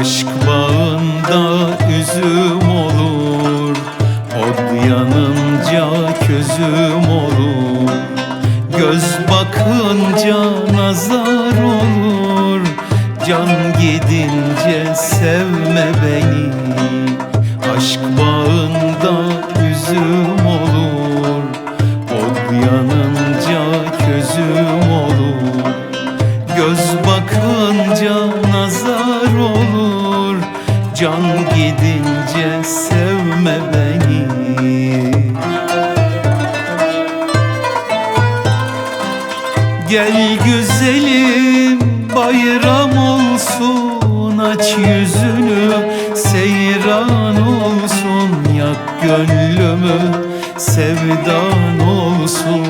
Aşk bağında üzüm olur Od yanınca közüm olur. Göz bakınca nazar olur Can gidince sevme beni. Aşk bağında üzüm olur. Can gidince sevme beni. Gel güzelim bayram olsun Aç yüzünü seyran olsun Yak gönlümü sevdan olsun.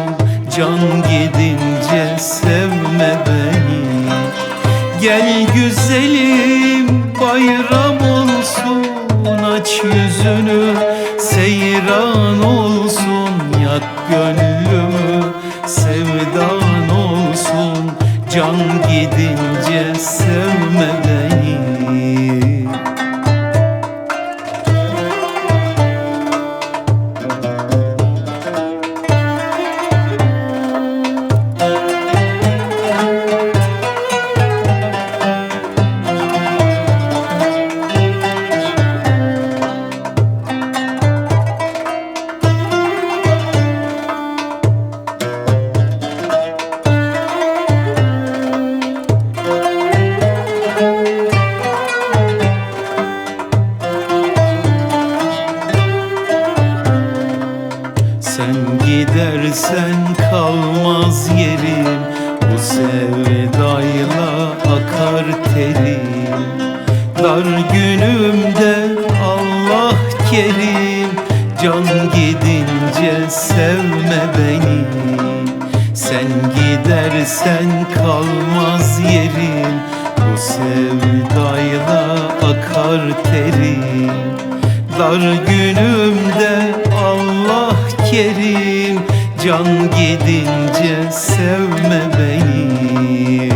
Can gidince sevme beni. Gel güzelim bayram olsun Aç yüzünü seyran olsun Yak gönlümü. Sevdan olsun Can gidince sevme beni gidersen kalmaz yerim. Bu sevdayla akar terim. Dar günümde Allah kerim. Can gidince sevme beni. Sen gidersen kalmaz yerim. Bu sevdayla akar terim. Dar günümde Allah kerim Can gidince sevme beni.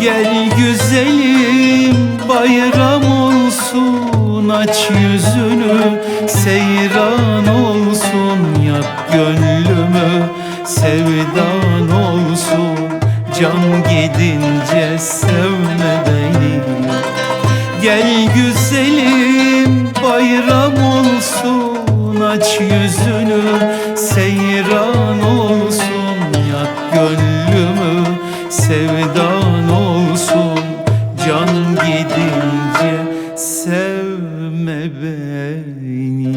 Gel güzelim bayram olsun Aç yüzünü seyran olsun Yak gönlümü sevdan olsun. Can gidince sevme beni. Gel güzelim bayram olsun aç yüzünü seyran olsun yak gönlümü sevdan olsun. Canım gidince sevme beni.